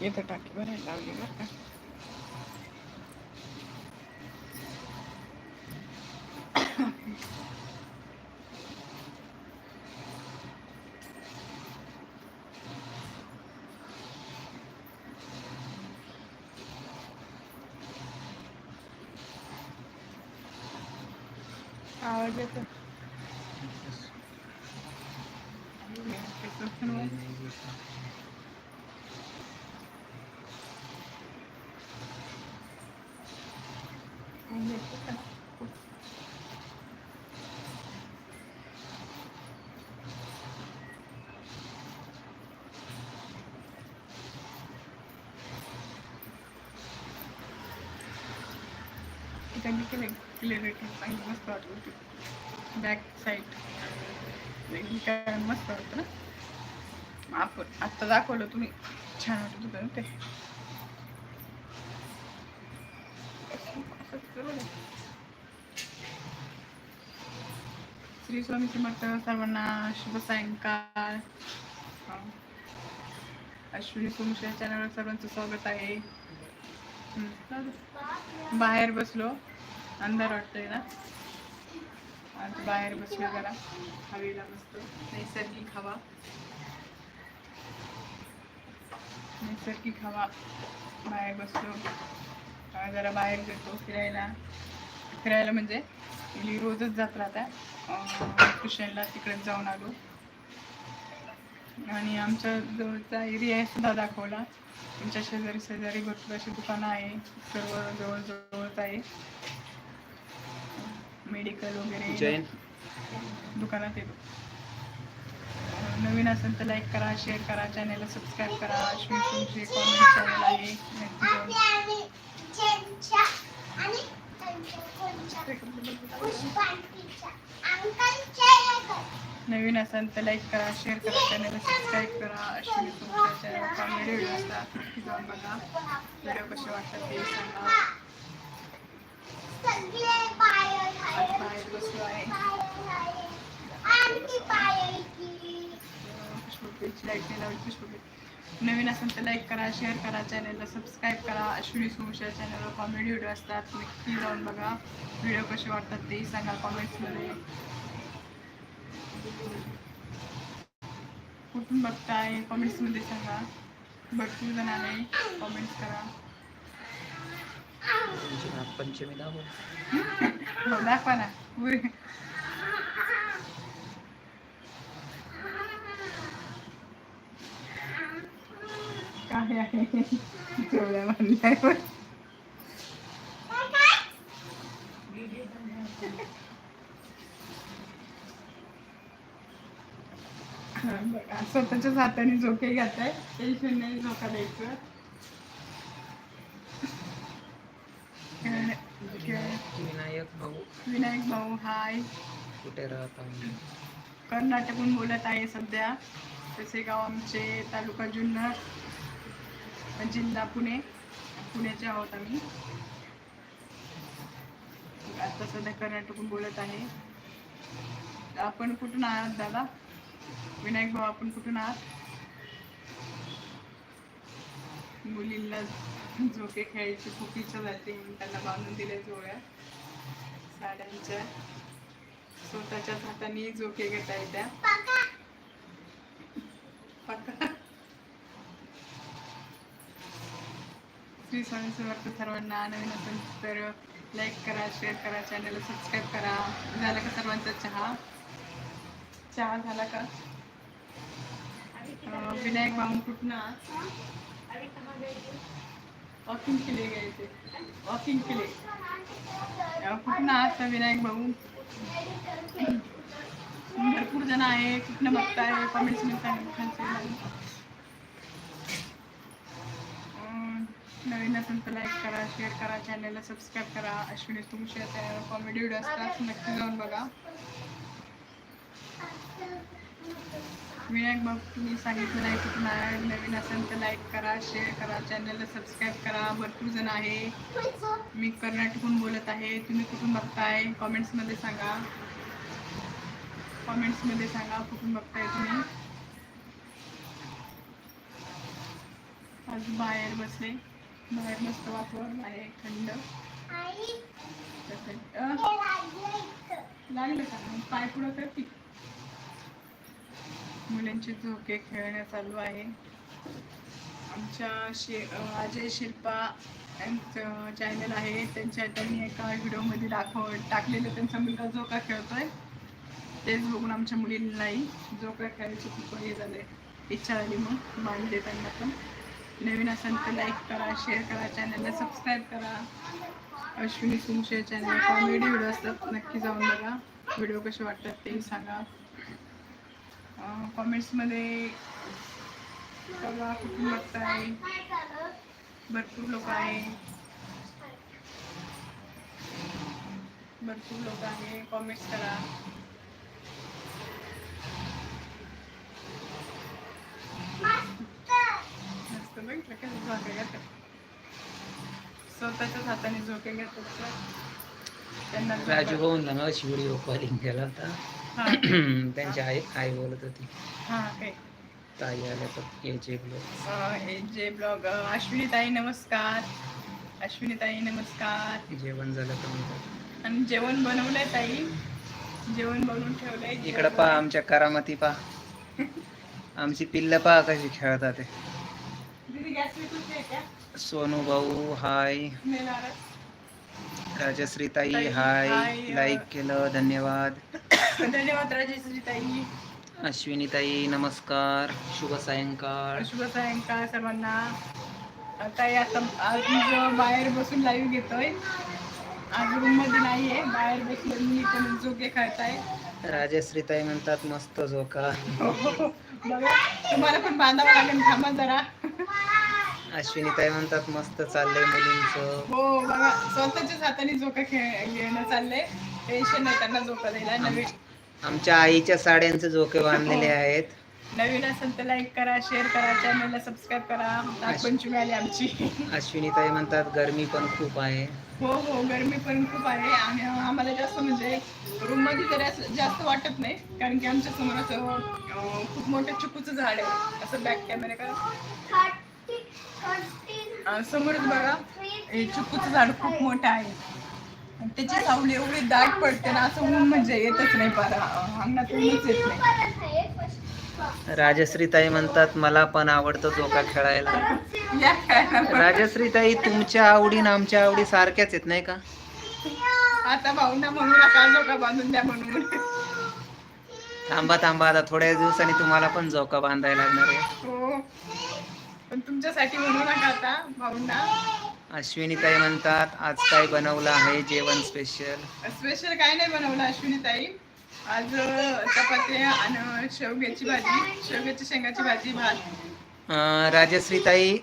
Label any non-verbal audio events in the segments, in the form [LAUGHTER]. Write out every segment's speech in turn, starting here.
इथं टाकी भरायला लावली बरं का आवाज येतो त्यांनी केले क्लिअरिटी पाहिजे मस्त वाटत होती. बॅक साईड काय मस्त वाटतं ना. आपण आत्ता दाखवलं तुम्ही. छान वाटत होतं ना ते. श्री स्वामी समर्थ सर्वांना शुभ सायंकाळ. अश्विनी सुमशा चॅनलवर सर्वांचं स्वागत आहे. बाहेर बसलो. अंधार वाटतोय ना? आता बाहेर बसलो जरा हवेला मस्त नैसर्गिक हवा. नैसर्गिक हवा. बाहेर बसलो. जरा बाहेर जातो फिरायला. फिरायला म्हणजे मी रोजच जात राहता. ट्युशनला तिकडेच जाऊन आलो. आणि आमच्या जवळचा एरिया सुद्धा दाखवला. तुमच्या शेजारी शेजारी भरपूर अशी दुकानं आहे. सर्व जवळ जवळच आहे. मेडिकल वगैरे जैन. दुकानात येतो. नवीन असेल तर लाईक करा शेअर करा चॅनलला सबस्क्राईब करा. अश्विन तुमचे कॉमेंट चॅनल आहे. नवीन असाल तर लाईक करा शेअर करा चॅनलला सबस्क्राईब करा. अश्विनी तुमच्या चॅनल कॉमेडी व्हिडिओ असतात जाऊन बघा. व्हिडिओ कसे वाटतात ते सांगा आज बाहेर बसलो आहे पुष्पपेची लाईक नाही लावली पुष्पपेच नवीन असेल तर लाईक करा शेअर करा चॅनलला सबस्क्राईब करा. अश्विनी सोमशा चॅनलवर कॉमेडी व्हिडिओ असतात. नक्की जाऊन बघा. व्हिडिओ कसे वाटतात तेही सांगा कॉमेंट्समध्ये कुठून बघताय? कॉमेंट्समध्ये सांगा. भरपूर जणांनी कॉमेंट्स करा. पंचमी दाबो हो दाखवा ना. काय आहे? तेवढ्या म्हणल्यावर स्वतःच्याच हाताने झोके घेताय. टेन्शन नाही झोका द्यायचं खेळ- खेळ- विनायक भाऊ. विनायक भाऊ हाय. कुठे राहता कर्नाटकहून बोलत आहे सध्या. तसे गाव आमचे तालुका जुन्नर जिल्हा पुणे. पुण्याचे आहोत आम्ही. आता सध्या कर्नाटकहून बोलत आहे. आपण कुठून आहात दादा? विनायक भाऊ आपण कुठून आहात? मुलींना झोके खेळायची खूप इच्छा झाली म्हणून त्यांना बांधून दिल्या जोड्या. साड्यांच्या स्वतःच्याच हाताने झोके घेता येत्या. श्री स्वामी समर्थ सर्वांना नवीन असेल तर लाईक करा शेअर करा चॅनलला सबस्क्राईब करा. झाला का सर्वांचा चहा? चहा झाला का? विनायक भाऊ कुठून? वॉकिंग केले घ्यायचे वॉकिंग केले कुठनं कुठून विनायक भाऊ भरपूर जण आहे कुठनं बघताय कमेंट्समध्ये नवीन असेल तर लाईक करा शेअर करा चॅनलला सबस्क्राईब करा अश्विनी तुमच्या कॉमेडी व्हिडिओ असतात नक्की जाऊन बघा विनायक बाबू तुम्ही सांगितलं नाही कुठून आहे नवीन असेल तर लाईक करा शेअर करा चॅनलला सबस्क्राईब करा. भरपूर जण आहे. मी कर्नाटकहून बोलत आहे. तुम्ही कुठून बघताय? कॉमेंट्समध्ये सांगा. कॉमेंट्समध्ये सांगा कुठून बघताय तुम्ही. आज बाहेर बसले. बाहेर मस्त वातावरण आहे थंड. लागलं का? पाय पुढं करते मुलांचे झोके खेळणं चालू आहे. आमच्या शे अजय शिल्पा यांचं चॅनल आहे. त्यांच्या त्यांनी एका व्हिडिओमध्ये दाखव टाकलेलं त्यांचा मुलगा झोका खेळतोय. तेच बघून आमच्या मुलींनाही झोका खेळायची खूप हे झाले इच्छा झाली मग. मांडले त्यांना पण. नवीन असेल तर लाईक करा शेअर करा. चॅनलला सबस्क्राईब करा. अश्विनी तुमचे चॅनल कॉमेडी व्हिडिओ असतात. नक्की जाऊन बघा. व्हिडिओ कसे वाटतात तेही सांगा. कॉमेंट्समध्ये बघा कुठून बघताय. भरपूर लोक आहे. भरपूर लोक आहे. कॉमेंट्स करा. मस्त बघितलं का? झोके घेतात. स्वतःच्याच हाताने झोके घेतात त्यांना झोका- राजू भाऊंना व्हिडिओ कॉलिंग केला होता. [CLEARS THROAT] त्यांची आई आई बोलत होती. हा ताई आल्या तर यायचे ब्लॉग. अं, हे जे ब्लॉग अश्विनी ताई नमस्कार. अश्विनी ताई नमस्कार. जेवण झालं तर आणि जेवण बनवलंय ताई. जेवण बनवून ठेवलंय. इकडं पहा आमच्या करामती पहा. [LAUGHS] आमची पिल्ल पहा कशी खेळतात सोनू भाऊ हाय. नेणारच राजश्री ताई ताई, हाय. लाईक केलं धन्यवाद. धन्यवाद राजेश्री ताई अश्विनी ताई नमस्कार. शुभ सायंकाळ. शुभ सायंकाळ सर्वांना. ताई आता आज जो बाहेर बसून लाईव्ह घेतोय आज रूममध्ये नाहीये. बाहेर बसून मी पण झोके खेळताय राजश्री ताई म्हणतात मस्त झोका. बघा तुम्हाला पण बांधावं लागेल थांबा जरा. अश्विनी ताई म्हणतात मस्त चाललंय मुलींचं. हो बघा स्वतःच्याच हाताने झोका खेळ घेणं चाललंय. टेन्शन नाही त्यांना झोका द्यायला. नवीन आमच्या आईच्या साड्यांचे झोके बांधलेले आहेत. नवीन असेल तर लाईक करा शेअर करा चॅनलला सबस्क्राईब करा. नागपंचमी आली आमची. अश्विनी ताई म्हणतात गरमी पण खूप आहे. हो हो गरमी पण खूप आहे. आणि आम्हाला जास्त म्हणजे रूममध्ये तरी असं जास्त वाटत नाही. कारण की आमच्यासमोर असं अं, खूप मोठं चिकूचं झाड आहे. असं बॅक कॅमेरा करा समोरच बघा हे चिकूचं झाड खूप मोठं आहे. त्याची सावली एवढी दाट पडते ना असं ऊन म्हणजे येतच नाही पारा. अंगणात ऊनच येत नाही. राजश्री ताई म्हणतात मला पण आवडतं झोका खेळायला. ना. राजश्री ताई तुमच्या आवडी आणि आमच्या आवडी सारख्याच आहेत नाही का? आता भाऊंना म्हणू नका झोका बांधून द्या म्हणून. थांबा थांबा आता थोड्या दिवसांनी तुम्हाला पण झोका बांधायला लागणार आहे. हो. पण तुमच्यासाठी म्हणू नका आता भाऊंना. अश्विनी ताई म्हणतात आज काय बनवलं आहे जेवण स्पेशल स्पेशल काय नाही बनवलं अश्विनी ताई आज चपाती आणि शेवग्याची भाजी शेवग्याची शेंगाची भाजी भात. राजश्री ताई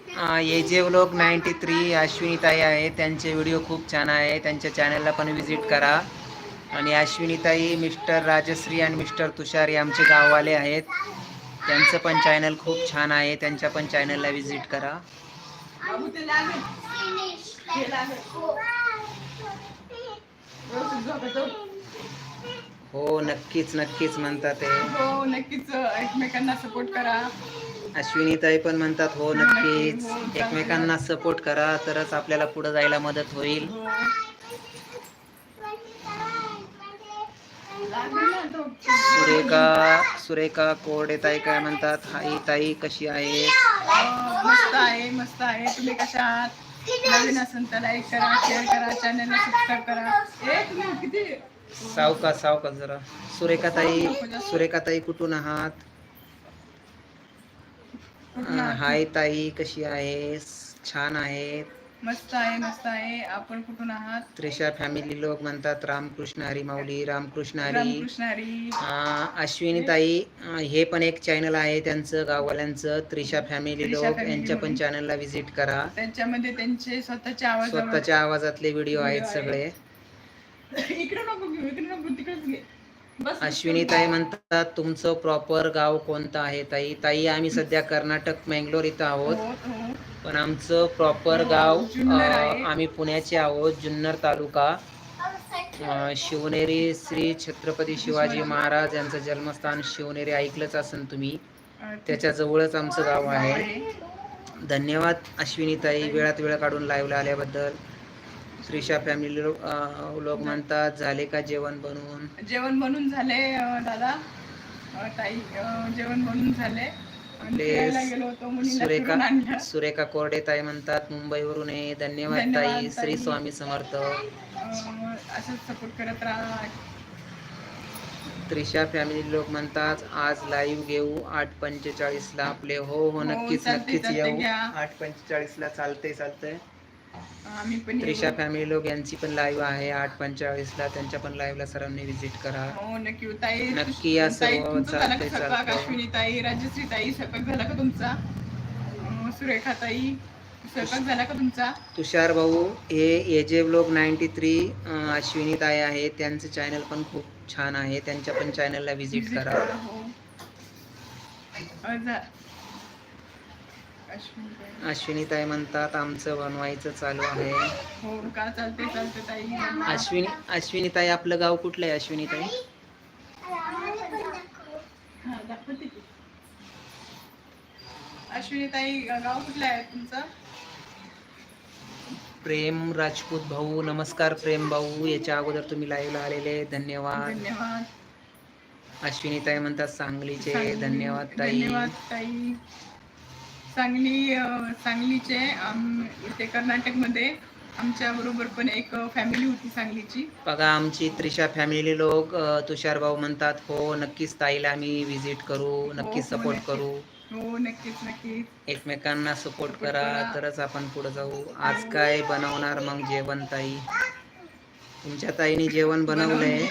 ये जे व्लॉग नाईन्टी थ्री अश्विनी ताई आहे त्यांचे व्हिडिओ खूप छान आहे. त्यांच्या चॅनलला पण व्हिजिट करा. आणि अश्विनी ताई मिस्टर राजश्री आणि मिस्टर तुषार हे आमचे गाववाले आहेत. त्यांचं पण चॅनल खूप छान आहे. त्यांच्या पण चॅनलला व्हिजिट करा. हे. हो नक्कीच नक्कीच म्हणतात ते. हो नक्कीच एकमेकांना सपोर्ट करा. अश्विनी ताई पण म्हणतात हो नक्कीच. एकमेकांना सपोर्ट करा तरच आपल्याला पुढे जायला मदत होईल हो लागेल ना तो. सुरेखा सुरेखा कोरडे ताई काय म्हणतात? हाई ताई कशी आहे? मस्त आहे मस्त आहे. तुम्ही कशा आहात? नवीन असेल तर लाईक करा शेअर करा चॅनलला सबस्क्राईब करा. ए तुम्ही किती? सावका सावका जरा. सुरेखा ताई सुरेखा ताई कुठून आहात? आहात? हाय ताई कशी आहेस? छान आहे. मस्त आहे मस्त आहे. आपण कुठून आहात? त्रिशा फॅमिली लोक म्हणतात रामकृष्ण हरी माऊली रामकृष्ण हरी. रामकृष्ण हरी. अश्विनी ताई हे पण एक चॅनल आहे त्यांचं गाववाल्यांचं. त्रिशा फॅमिली त्रिशा लोक family यांच्या पण. चॅनलला व्हिजिट करा. त्यांच्यामध्ये त्यांचे स्वतःचे आवाज स्वतःच्या आवाजातले व्हिडिओ आहेत. सगळे. [LAUGHS] इकडे नको घेऊ इकडे नको तिकडेच घे. अश्विनी ताई म्हणतात तुमचं प्रॉपर गाव कोणतं आहे ताई? ताई आम्ही सध्या कर्नाटक मंगलोर इथं आहोत. हो, हो. पण आमचं प्रॉपर हो, गाव. अं, आम्ही पुण्याचे आहोत जुन्नर तालुका. शिवनेरी श्री छत्रपती शिवाजी महाराज यांचं जन्मस्थान शिवनेरी ऐकलंच असेल तुम्ही. अं, त्याच्या जवळच आमचं गाव आहे. धन्यवाद अश्विनीताई वेळात वेळ काढून लाईव्हला आल्याबद्दल. त्रिशा फॅमिली लोक म्हणतात झाले का जेवण बनवून? जेवण बनून झाले अं, दादा. अं, ताई अं, जेवण बनून झाले. आणि आपले फिरायला गेलो होतो मुलीला फिरून सुरेखा आणलं. सुरेखा कोरडे ताई म्हणतात मुंबईवरून आहे धन्यवाद धन्यवाद ताई. श्री ताई. स्वामी समर्थ. अं, असंच सपोर्ट करत राहा. त्रिशा फॅमिली लोक म्हणतात आज लाईव्ह घेऊ. आठ पंचेचाळीस ला आपले हो हो. हो, नक्कीच चालतंय, नक्कीच चालतंय, येऊ. घ्या. आठ पंचेचाळीस ला चालतंय चालतंय. आम्ही पण त्रिशा. फॅमिली लोक यांची पण लाईव्ह आहे. आठ पंचेचाळीस ला त्यांच्या पण लाईव्हला सर्वांनी व्हिजिट करा. हो नक्की. ताई नक्की या ताई सर्व तुमचं झालं का चालतंय, स्वयंपाक चालतंय. अश्विनी ताई राजश्री ताई स्वयंपाक झाला का तुमचा? अं, सुरेखा ताई स्वयंपाक झाला का तुमचा? तुषार भाऊ हे AJ blog ninety three Ashwini ताई आहे त्यांचं चॅनल पण खूप छान आहे. त्यांच्या पण चॅनलला व्हिजिट करा. करा, हो. अं, झा- अश्विनी ताई. म्हणतात आमचं बनवायचं चालू आहे. हो का? चालते चालते ताई. अश्विनी अश्विनी ताई आपलं गाव कुठलं आहे अश्विनी ताई? दाखवते की. अश्विनी ताई गाव कुठलं आहे तुमचं? प्रेम राजपूत भाऊ नमस्कार प्रेम भाऊ याच्या अगोदर तुम्ही लाईव्हला आलेले धन्यवाद. धन्यवाद. अश्विनी ताई म्हणतात सांगलीचे सांगली- धन्यवाद ताई. धन्यवाद ताई. सांगली सांगलीचे आम- इथे कर्नाटकमध्ये आमच्या बरोबर पण एक फॅमिली होती सांगलीची. बघा आमची त्रिशा फॅमिली लोक तुषार भाऊ म्हणतात हो नक्कीच ताईला आम्ही व्हिजिट करू नक्कीच हो, सपोर्ट नक्कीच. करू. हो नक्कीच नक्कीच. एकमेकांना सपोर्ट करा. तरच आपण पुढे जाऊ. आज काय बनवणार मग जेवण ताई? तुमच्या ताईने जेवण बनवलंय.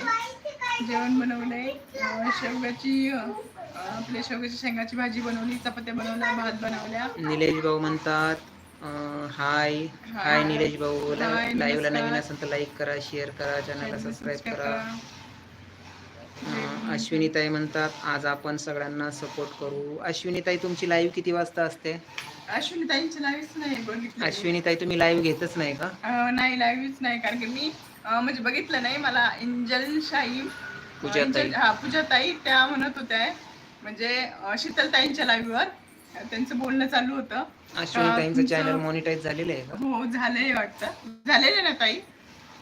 जेवण बनवलंय. शेवगाची अं, आपल्या शेवगाची शेंगाची भाजी बनवली चपात्या बनवल्या भात बनवल्या. निलेश भाऊ म्हणतात हाय हाय निलेश भाऊ. लाईव्हला नमस्कार. नवीन असेल तर लाईक करा शेअर करा चॅनलला सबस्क्राईब करा. अ, अश्विनी ताई म्हणतात आज आपण सगळ्यांना सपोर्ट करू. अश्विनी ताई तुमची लाईव्ह किती वाजता असते? अश्विनी ताईंची लाईव्हच नाही बघितलं. अश्विनी ताई तुम्ही लाईव्ह घेतच नाही का? नाही लाईव्हच नाही कारण की मी म्हणजे बघितलं नाही मला इंजल शाही पूजा इंजल- ताई. हा पूजा ताई त्या म्हणत होत्या. म्हणजे अं, शीतल ताईंच्या लाईव्हवर त्यांचं बोलणं चालू होतं. चॅनल मॉनिटाईज झालेलं आहे हो झालंय वाटतं. झालेलं ना ताई?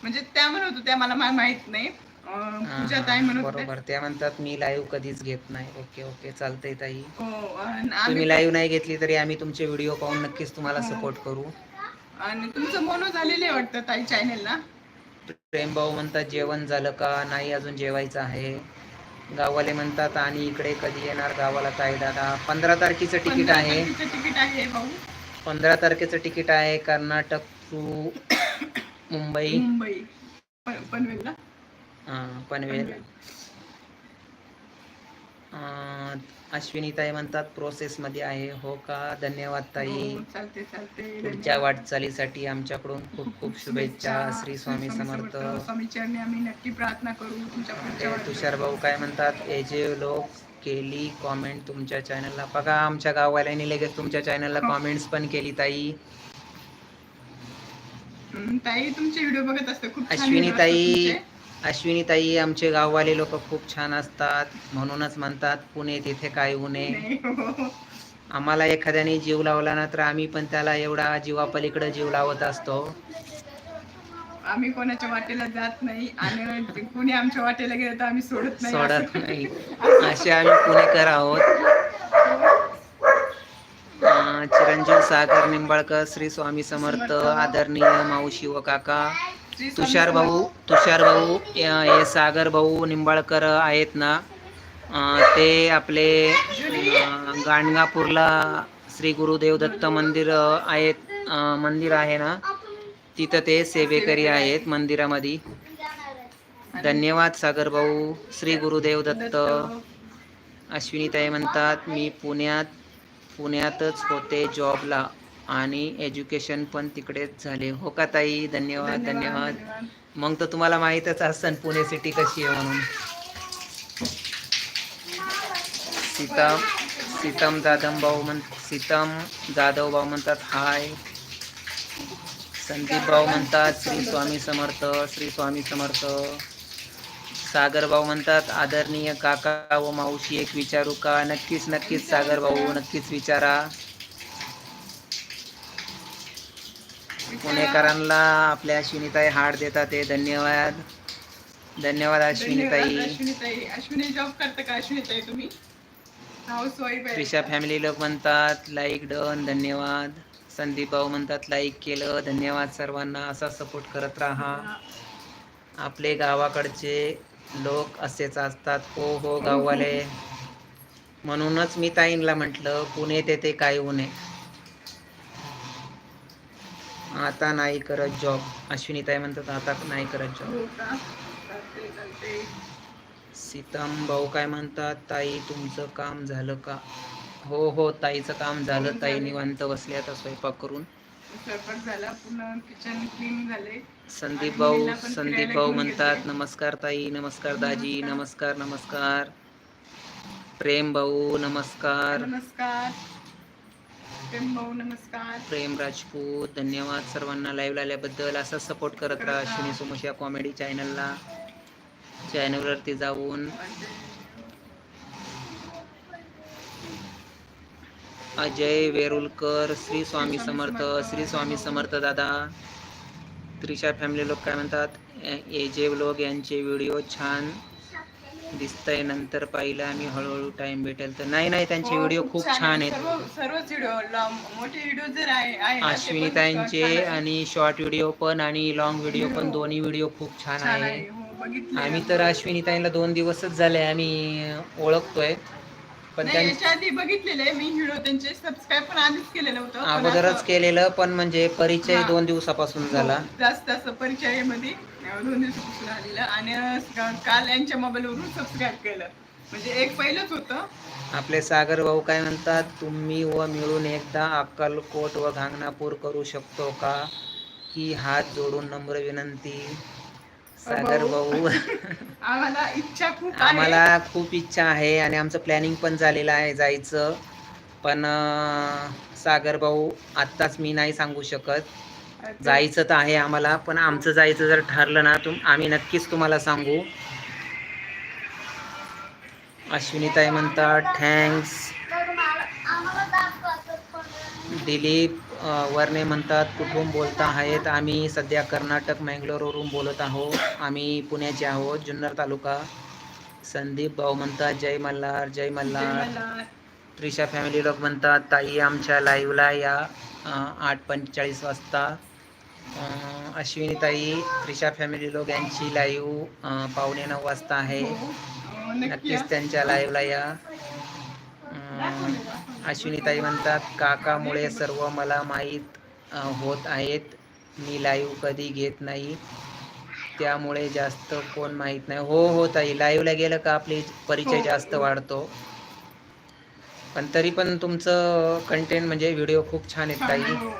म्हणजे त्या म्हणत होत्या मला माहीत नाही. हा, पूजा हा, ताई म्हणत बरोबर. त्या म्हणतात मी लाईव्ह कधीच घेत नाही. ओके ओके चालतंय ताई. हो तुम्ही आम्ही लाईव्ह नाही घेतली तरी आम्ही तुमचे व्हिडिओ पाहून नक्कीच तुम्हाला हो. सपोर्ट करू. आणि तुमचं मोनो झालेलं आहे वाटतं ताई चॅनेलला प्रेम भाऊ म्हणतात जेवण झालं का? नाही अजून जेवायचं आहे. गाववाले म्हणतात आणि इकडे कधी येणार गावाला ताई दादा? पंधरा तारखेचं तिकीट आहे. तिकीट आहे भाऊ. पंधरा तारखेचं तिकीट आहे कर्नाटक टू मुंबई. मुंबई. पनवेलला? अं, पनवेल. अश्विनी ताई म्हणतात प्रोसेस मध्ये आहे. हो का? धन्यवाद ताई. हो, चालते चालते पुढच्या वाटचालीसाठी आमच्याकडून खूप खूप शुभेच्छा. श्री स्वामी समर्थ. स्वामी चरणी आम्ही नक्की प्रार्थना करू. तुमच्या पुढच्या ते वाटचाली. तुषार भाऊ काय म्हणतात ए जे लोक केली कॉमेंट तुमच्या चॅनलला बघा आमच्या गाववाल्यांनी लगेच तुमच्या चॅनलला हो. कॉमेंट्स पण केली ताई. ताई तुमचे व्हिडिओ बघत असते खूप अश्विनी ताई असतात तुमचे. अश्विनी ताई आमचे गाववाले लोक खूप छान असतात म्हणूनच म्हणतात पुणे तिथे काय उणे हो. आम्हाला एखाद्याने जीव लावला ना तर आम्ही पण त्याला एवढा जीवापलीकडे जीव लावत असतो. आम्ही कोणाच्या वाटेला जात नाही आणि कोणी आमच्या वाटेला गेलं तर आम्ही सोडत नाही सोडत असं- नाही. असे आम्ही पुणेकर आहोत. चिरंजीव सागर निंबाळकर श्री स्वामी समर्थ. आदरणीय मावशी व काका. तुषार भाऊ तुषार भाऊ हे सागर भाऊ निंबाळकर आहेत ना. ते आपले गाणगापूरला श्री गुरुदेव दत्त मंदिर आहेत मंदिर आहे ना. तिथं ते सेवेकरी आहेत मंदिरामध्ये. धन्यवाद सागर भाऊ श्री गुरुदेव दत्त. अश्विनीताई म्हणतात मी पुण्यात पुण्यातच होते जॉबला आणि एज्युकेशन पण तिकडेच झाले. हो का ताई? धन्यवाद धन्यवाद मग तर तुम्हाला माहीतच असन पुणे सिटी कशी आहे म्हणून. सीतम सीतम जाधव भाऊ म्हण सीतम जाधव भाऊ म्हणतात हाय. संदीप भाऊ म्हणतात श्री स्वामी समर्थ श्री स्वामी समर्थ. सागर भाऊ म्हणतात आदरणीय काका व मावशी एक विचारू का? नक्कीच नक्कीच सागर भाऊ नक्कीच विचारा. पुणेकरांना आपल्या अश्विनीताई हार्ट देतात ते धन्यवाद. धन्यवाद अश्विनीताई. अश्विनी जॉब करता का अश्विनीताई तुम्ही? हाऊस वाईफ आहे. त्रिशा फॅमिली लोक म्हणतात लाईक डन धन्यवाद. संदीप भाऊ म्हणतात लाईक केलं धन्यवाद सर्वांना असा सपोर्ट करत राहा. आपले गावाकडचे लोक असेच असतात. हो हो गाववाले. म्हणूनच मी ताईंला म्हटलं पुणे तेथे काय उने आता नाही करत जॉब अश्विनीताई म्हणतात आता नाही करत जॉब सीताम भाऊ काय म्हणतात ताई तुमचं काम झालं का? हो हो ताईचं काम झालं. ताई निवांत बसले आता स्वयंपाक करून. स्वयंपाक झाला पुन्हा किचन क्लीन झाले. संदीप भाऊ संदीप भाऊ म्हणतात. नमस्कार ताई नमस्कार दाजी नमस्कार. नमस्कार. प्रेम भाऊ नमस्कार. नमस्कार. भाऊ नमस्कार. प्रेम राजपूत धन्यवाद सर्वांना लाईव्ह आल्याबद्दल. असा सपोर्ट करत राहा अश्विनी सुमोश या कॉमेडी चॅनलला चॅनलवरती जाऊन. अजय वेरुलकर श्री स्वामी समर्थ श्री स्वामी समर्थ दादा. त्रिशा फॅमिली लोक काय म्हणतात? ए जे लोक यांचे व्हिडिओ छान. दिसतंय नंतर पाहिलं आम्ही हळूहळू टाइम भेटेल तर. नाही नाही त्यांचे हो, व्हिडिओ खूप छान आहे. आहेत. सर्व सर्वच व्हिडिओ मोठे व्हिडिओ जर आहे आहे ना, ते पण अश्विनीताईंचे छान आहे. आणि शॉर्ट व्हिडिओ पण आणि लॉंग व्हिडिओ पण दोन्ही व्हिडिओ खूप छान छान आहे. आहे. हो बघितले आम्ही तर अश्विनीताईंना दोन दिवसच झाले आम्ही ओळखतोय. पण नाही त्यां याच्या आधी बघितलेले मी व्हिडिओ त्यांचे. सबस्क्राईब पण आधीच केलेलं होतं पण अगोदरच असं- केलेलं पण म्हणजे परिचय हा. दोन दिवसापासून झाला. हो, जास्त असं परिचयामध्ये आणि काल यांच्या मोबाईलवरून सबस्क्राईब केलं. म्हणजे एक पहिलंच होतं. आपले सागर भाऊ काय म्हणतात तुम्ही व मिळून एकदा अक्कलकोट व गांगणापूर करू शकतो का? ही हात जोडून नम्र विनंती. सागर भाऊ [LAUGHS] आम्हाला इच्छा खूप आम्हाला खूप इच्छा आहे आणि आमचं प्लॅनिंग पण झालेलं आहे जायचं. पण सागर भाऊ आत्ताच मी नाही सांगू शकत. जायचं तर आहे आम्हाला पण आमचं जायचं जर ठरलं ना तुम आम्ही नक्कीच तुम्हाला सांगू. अश्विनीताई म्हणतात थँक्स दिलीप वर्णे म्हणतात कुठून बोलता आहेत? आम्ही सध्या कर्नाटक मँगलोरवरून बोलत आहोत. आम्ही पुण्याचे आहोत जुन्नर तालुका. संदीप भाऊ म्हणतात जय मल्हार जय मल्हार. त्रिशा फॅमिली लोक म्हणतात ताई आमच्या लाईव्हला या आठ पंचेचाळीस वाजता. अं, अश्विनी ताई त्रिशा फॅमिली लोक यांची लाईव्ह पावणे नऊ वाजता आहे. हो, नक्कीच त्यांच्या लाईव्हला या. अं, अश्विनी ताई म्हणतात काकामुळे सर्व मला माहीत होत आहेत. मी लाईव्ह कधी घेत नाही. त्यामुळे जास्त कोण माहीत नाही. हो हो ताई लाईव्हला गेलं का आपली परिचय हो. जास्त वाढतो. पण तरी पण तुमचं कंटेंट म्हणजे व्हिडिओ खूप छान आहेत ताई. हो.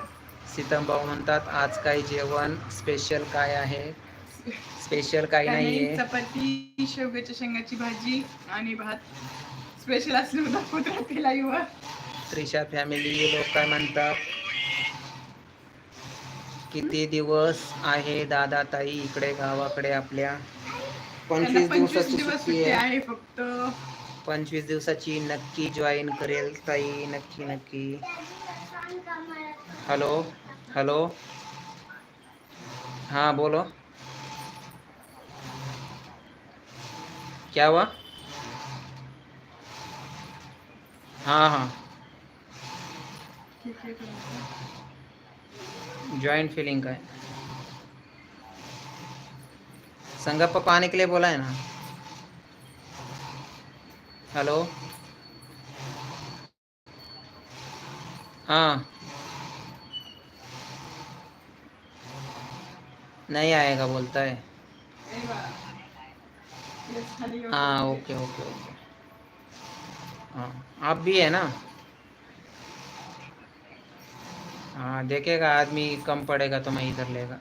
सीतम भाऊ म्हणतात आज काय जेवण? स्पेशल काय आहे? स्पेशल काही नाहीये. चपाती शेवग्याच्या शेंगाची भाजी आणि भात. स्पेशल असलं दाखवत राहते लाईव्ह त्रिशा फॅमिली लोक काय म्हणतात किती दिवस आहे दादा ताई इकडे गावाकडे आपल्या? पंचवीस दिवसाची दिवस सुट्टी आहे. फक्त. पंचवीस दिवसाची नक्की जॉईन करेल ताई नक्की नक्की. Hello hello. हाँ बोलो। क्या हुआ? हाँ हाँ. ज्वाइंट फीलिंग का है। संगप्पा पाने के लिए बोला है ना? हेलो। हाँ। नहीं आएगा, बोलता है. हाँ ओके ओके ओके। हाँ आप भी है ना? हाँ देखेगा, आदमी कम पड़ेगा तो मैं इधर लेगा।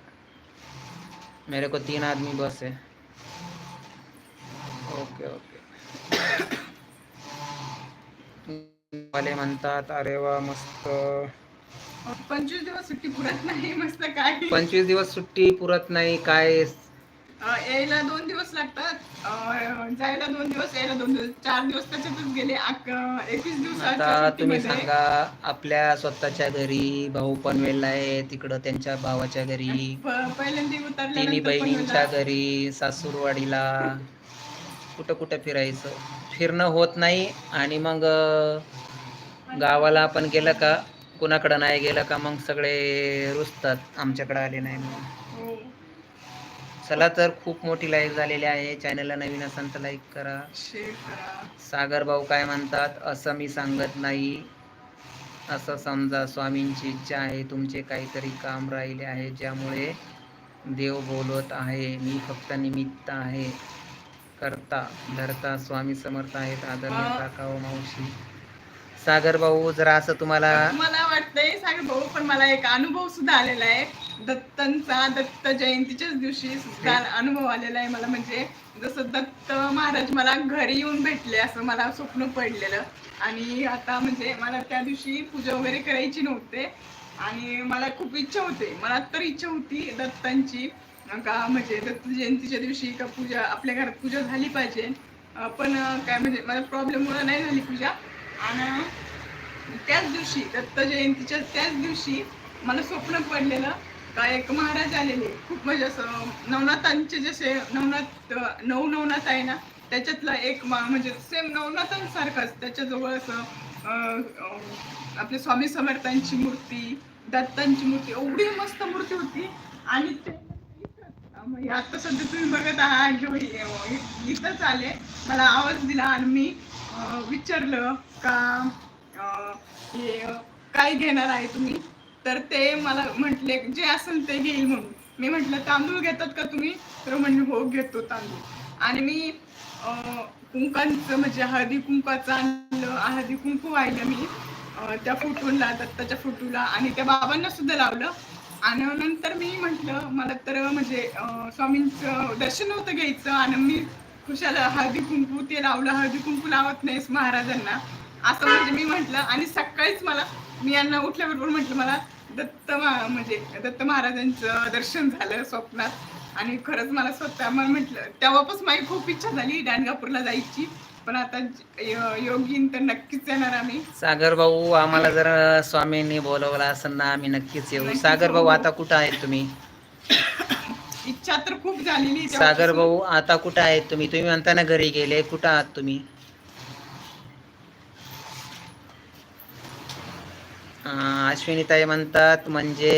मेरे को तीन आदमी बस है। Okay okay. [COUGHS] वाले म्हणतात अरे वा मस्त। पंचवीस दिवस सुट्टी पुरत नाही मस्त काय? पंचवीस दिवस सुट्टी पुरत नाही काय? यायला दोन दिवस लागतात. जायला दोन दिवस यायला दोन दिवस. चार दिवस त्याच्यातच गेले. एकवीस आता तुम्ही. सांगा आपल्या स्वतःच्या घरी भाऊ पनवेलला आहे तिकडं त्यांच्या भावाच्या घरी पहिल्यांदा तिन्ही बहिणींच्या घरी सासूरवाडीला. कुठं कुठं फिरायचं? फिरणं होत नाही आणि मग गावाला आपण गेलं का कुणाकडं नाही गेलं का मग सगळे रुसतात आमच्याकडे आले नाही म्हणून. हो. चला तर खूप मोठी लाईक झालेली आहे. चॅनलला नवीन असाल तर लाईक करा. सागर भाऊ काय म्हणतात? असं मी सांगत नाही. असं समजा स्वामींची इच्छा आहे तुमचे काहीतरी काम राहिले आहे ज्यामुळे देव बोलवत आहे. मी फक्त निमित्त आहे. करता धरता स्वामी समर्थ आहेत. आदरणीय. काका व मावशी. सागर भाऊ जरा असं तुम्हाला मला वाटतंय सागर भाऊ पण मला एक अनुभव सुद्धा आलेला आहे. दत्तांचा दत्त जयंतीच्याच दिवशी सुद्धा अनुभव आलेला आहे मला. म्हणजे जसं दत्त महाराज मला घरी येऊन भेटले असं मला स्वप्न पडलेलं. आणि आता म्हणजे मला त्या दिवशी पूजा वगैरे करायची नव्हते. आणि मला खूप इच्छा होते. मला तर इच्छा होती दत्तांची. का म्हणजे दत्त जयंतीच्या दिवशी का पूजा आपल्या घरात पूजा झाली पाहिजे. पण काय म्हणजे मला प्रॉब्लेममुळे नाही झाली पूजा. आणि त्याच दिवशी दत्त जयंतीच्या त्याच दिवशी मला स्वप्न पडलेलं का एक महाराज आलेले. खूप म्हणजे असं नवनाथांचे जसे नवनाथ नऊ नवनाथ आहे ना त्याच्यातला एक मा- म्हणजे सेम नवनाथांसारखंच. त्याच्याजवळ असं आपले स्वामी समर्थांची मूर्ती दत्तांची मूर्ती एवढी मस्त मूर्ती होती. आणि ते म्हणजे आता सध्या तुम्ही बघत आहात इथंच आले. मला आवाज दिला आणि मी विचारलं का? हे काय घेणार आहे तुम्ही? तर ते मला म्हटले जे असेल ते घेईल म्हणून. मी म्हटलं तांदूळ घेतात का तुम्ही? तर म्हणजे हो घेतो तांदूळ. आणि मी कुंकांचं म्हणजे हळदी कुंकाचं आणलं हळदी कुंकू वाहिलं मी. त्या फोटोला दत्ताच्या फोटोला आणि त्या बाबांना सुद्धा लावलं. आणि नंतर मी म्हटलं मला तर म्हणजे स्वामींचं दर्शन होतं घ्यायचं. आणि मी खुशाला हळदी कुंकू ते लावलं. हळदी कुंकू लावत नाहीस महाराजांना. असं म्हणजे मी म्हटलं आणि सकाळीच मला मी यांना उठल्याबरोबर म्हटलं मला दत्त म्हणजे दत्त महाराजांचं दर्शन झालं स्वप्नात आणि खरंच मला स्वतः मला म्हटलं तेव्हापासून माझी खूप इच्छा झाली डाणगापूरला जायची. पण आता योगीन तर नक्कीच येणार आम्ही. सागर भाऊ आम्हाला जर स्वामींनी बोलवलं असेल ना आम्ही नक्कीच येऊ. सागर भाऊ. आता कुठं आहेत तुम्ही? इच्छा तर खूप झालेली सागर. भाऊ आता कुठं आहेत तुम्ही? तुम्ही म्हणता ना घरी गेले कुठं आहात तुम्ही? अश्विनीताई म्हणतात म्हणजे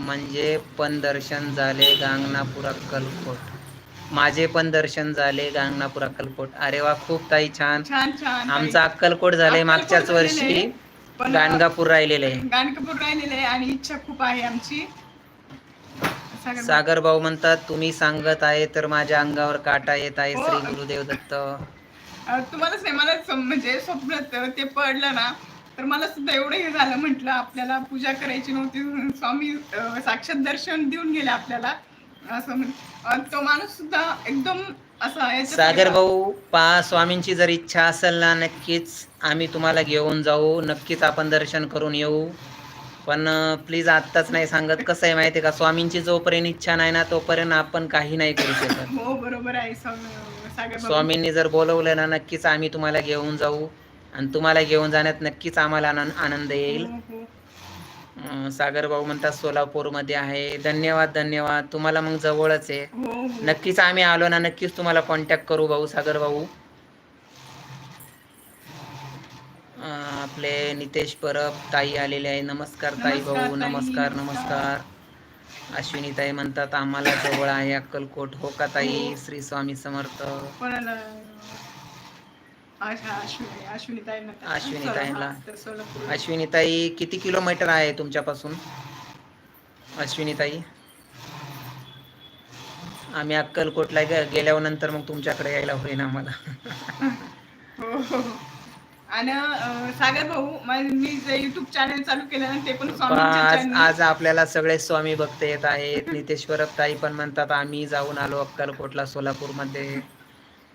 म्हणजे पण दर्शन झाले गांगनापूर अक्कलकोट माझे पण दर्शन झाले गांगनापूर अक्कलकोट अरे वा खूप ताई छान. आमचं अक्कलकोट अक्कलकोट मागच्याच वर्षी. गाणगापूर राहिलेलं आहे. गाणगापूर राहिलेलं आणि इच्छा खूप आहे आमची. सागर भाऊ. म्हणतात तुम्ही सांगत आहे तर माझ्या अंगावर काटा येत आहे हो. श्री गुरुदेव दत्त. तुम्हालाच नाही मला म्हणजे स्वप्नात ते पडलं ना तर मला सुद्धा एवढं हे झालं म्हटलं आपल्याला पूजा करायची नव्हती स्वामी साक्षात दर्शन देऊन गेले आपल्याला. असं म्हण तो माणूस सुद्धा एकदम असा सागर भाऊ पा स्वामींची जर इच्छा असेल ना नक्कीच आम्ही तुम्हाला घेऊन जाऊ. नक्कीच आपण दर्शन करून येऊ. पण प्लीज आत्ताच नाही सांगत. कसं आहे माहिती का? स्वामींची जोपर्यंत इच्छा नाही ना तोपर्यंत आपण काही नाही करू शकत. हो बरोबर आहे. स्वामींनी जर बोलवलं ना नक्कीच आम्ही तुम्हाला घेऊन जाऊ. आणि तुम्हाला घेऊन जाण्यात नक्कीच आम्हाला आनंद येईल. सागर भाऊ म्हणतात सोलापूरमध्ये आहे. धन्यवाद धन्यवाद. तुम्हाला मग जवळच आहे. नक्कीच आम्ही आलो ना नक्कीच तुम्हाला कॉन्टॅक्ट करू भाऊ सागर भाऊ आपले नितेश परब ताई आलेले आहे. नमस्कार ताई भाऊ. नमस्कार. नमस्कार अश्विनी ताई म्हणतात आम्हाला जवळ आहे अक्कलकोट. हो का ताई? हो. श्री स्वामी समर्थ कोणाला अच्छा अश्विनी अश्विनी ताईंना अश्विनी ताईंना. तर सोलापूर अश्विनी ताई किती किलोमीटर आहे तुमच्यापासून? अश्विनी ताई आम्ही अक्कलकोटला गे- गेल्यानंतर मग तुमच्याकडे यायला होईल आम्हाला. हो, हो. आणि सागर भाऊ मा- जे युट्यूब चॅनल चालू केलं ना ते पण आज. आज आपल्याला सगळे स्वामी भक्त येत आहेत. नितेश्वर ताई पण म्हणतात आम्ही जाऊन आलो अक्कलकोटला सोलापूरमध्ये.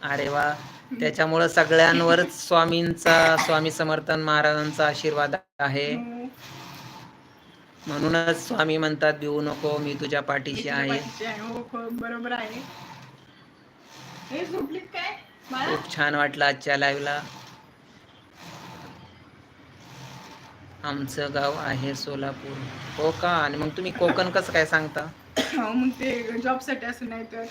अरे वा. त्याच्यामुळं सगळ्यांवरच स्वामींचा स्वामी समर्थन महाराजांचा आशीर्वाद आहे. म्हणूनच स्वामी म्हणतात भिवू नको मी तुझ्या पाठीशी आहे. हो हो, बरोबर आहे. खूप छान वाटलं आजच्या लाईव्हला आमचं गाव आहे सोलापूर. हो का? आणि मग तुम्ही कोकण कसं काय सांगता? हो, मग ते जॉबसाठी असं नाही तर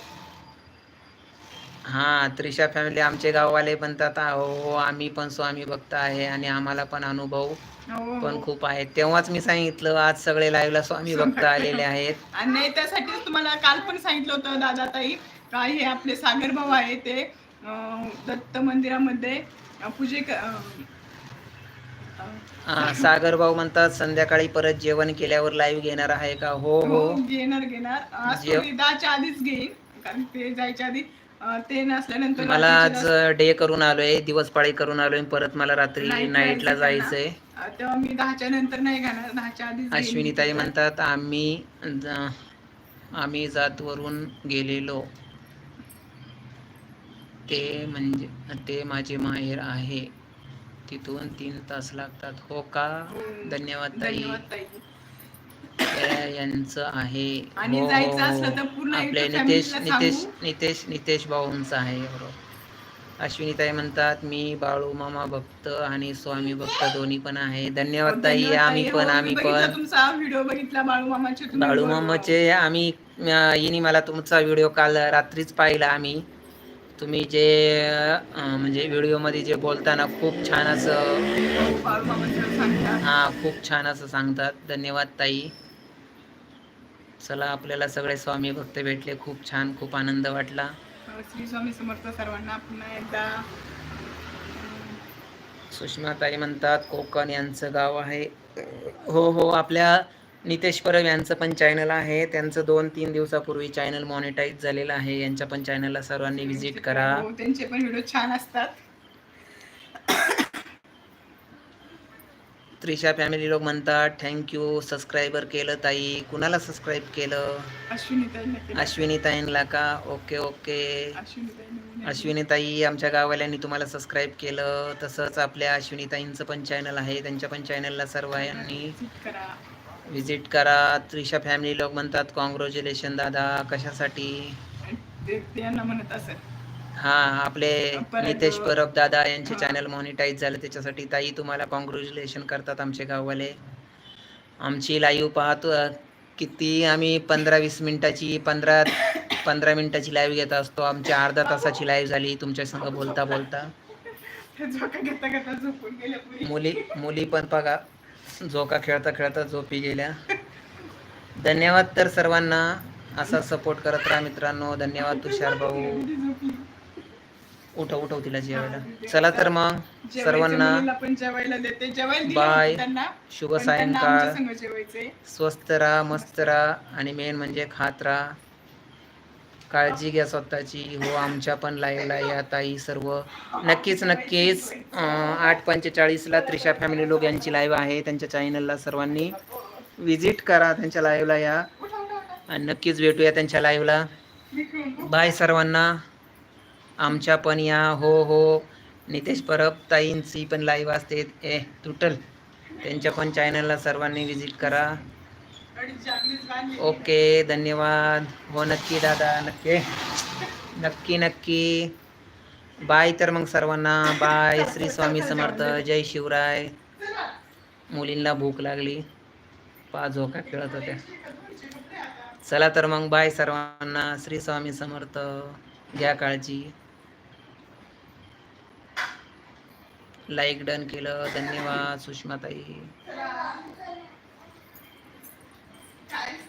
हा त्रिशा फॅमिली आमचे गाववाले म्हणतात हो आम्ही पण स्वामी भक्त आहे आणि आम्हाला पण अनुभव हो पण हो. खूप आहे तेव्हाच मी सांगितलं आज सगळे लाईव्हला स्वामी भक्त आलेले आहेत. [LAUGHS] आणि नाही त्यासाठीच तुम्हाला काल पण सांगितलं होतं दादा ताई का हे आपले सागर भाऊ आहे ते अं, दत्त मंदिरामध्ये अं, पूजे क- अं, अं, हा, सागर भाऊ म्हणतात संध्याकाळी परत जेवण केल्यावर लाईव्ह घेणार आहे का? हो हो. हो घेणार घेणार. आज जेव- आधीच घेईन कारण ते जायच्या आधी. ते नसल्यानंतर मला आज डे करून आलोय दिवस पाळी करून आलोय परत मला रात्री नाईटला जायचं जायचंय. तेव्हा मी दहाच्या नंतर नाही दहाच्या आधीच घेईन. अश्विनीताई म्हणतात आम्ही आम्ही जातवरून गेलेलो. ते म्हणजे ते माझे माहेर आहे. तिथून तीन तास लागतात. हो का? हो. धन्यवाद ताई. ताई. यांचं आहे आणि हो, जायचं हो. असलं तर पूर्ण आपले नितेश नितेश सांगू. नितेश नितेश भाऊंचं आहे बरोबर अश्विनीताई म्हणतात मी बाळू मामा भक्त आणि स्वामी भक्त दोन्ही पण आहे धन्यवाद ताई धन्यवाद आम्ही ताई. पण हो, आम्ही मी बघितला पण तुमचा व्हिडिओ बघितला बाळू मामाचे तुम्ही बाळू. मामाचे आम्ही अं, हिने मला तुमचा व्हिडिओ काल रात्रीच पाहिला आम्ही तुम्ही जे म्हणजे व्हिडिओमध्ये जे बोलताना खूप छान असं हा खूप छान असं सांगतात. धन्यवाद ताई. चला आपल्याला सगळे स्वामी भक्त भेटले. खूप छान खूप आनंद वाटला. श्री स्वामी समर्थ सर्वांना पुन्हा एकदा. सुषमा ताई म्हणतात कोकण यांचं गाव आहे. हो हो आपल्या नितेश परब यांचं पण चॅनल आहे. त्यांचं दोन तीन दिवसापूर्वी चॅनल मॉनिटाईज झालेलं आहे. यांच्या पण चॅनलला सर्वांनी व्हिजिट करा. हो, त्यांचे पण व्हिडिओ छान असतात. त्रिशा फॅमिली लोक म्हणतात थँक्यू सबस्क्रायबर केलं ताई. कुणाला सबस्क्राईब केलं? अश्विनी ताई अश्विनी ताईंला का ओके ओके अश्विनी ताई आमच्या गाववाल्यांनी तुम्हाला सबस्क्राईब केलं. तसंच आपल्या अश्विनी ताईंचं पण चॅनल आहे. त्यांच्या पण चॅनलला सर्वांनी करा व्हिजिट करा. त्रिशा फॅमिली लोक म्हणतात कॉंग्रॅच्युलेशन दादा कशासाठी? म्हणत हा आपले नितेश परब दादा यांचे. चॅनल मॉनिटाईज झालं. त्याच्यासाठी ताई तुम्हाला कॉंग्रॅच्युलेशन करतात आमचे गाववाले. आमची लाईव्ह पाहतो किती आम्ही पंधरा वीस मिनिटाची पंधरा पंधरा मिनिटाची लाईव्ह घेत असतो. आमची अर्धा तासाची लाईव्ह झाली तुमच्या संग बोलता बोलता. मुली मुली पण बघा. झोका खेळता खेळता झोपी गेल्या. धन्यवाद तर सर्वांना. असा सपोर्ट करत राहा मित्रांनो. धन्यवाद तुषार भाऊ. उठव उठव तिला जेवायला. चला तर मग सर्वांना बाय. शुभ सायंकाळ. स्वस्त राहा मस्त राहा आणि मेन म्हणजे खात राहा. काळजी घ्या स्वतःची. हो आमच्या पण लाईव्हला या ताई सर्व. नक्कीच नक्कीच. आठ पंचेचाळीसला त्रिशा फॅमिली लोक यांची लाईव्ह आहे. त्यांच्या चॅनलला सर्वांनी विजिट करा त्यांच्या लाईव्हला या. आणि नक्कीच भेटूया त्यांच्या लाईव्हला बाय सर्वांना. आमच्या पण या. हो हो. नितेश परब ताईंची पण लाईव्ह असते. ए तुटल. त्यांच्या पण चॅनलला सर्वांनी विजिट करा. ओके धन्यवाद. हो नक्की दादा नक्की. नक्की नक्की. बाय तर मग सर्वांना. बाय. श्री स्वामी समर्थ. जय शिवराय. मुलींना भूक लागली. पा झोका खेळत होत्या. चला तर मग बाय सर्वांना. श्री स्वामी समर्थ. घ्या काळजी. लाईक डन केलं. धन्यवाद सुषमाताई. guys.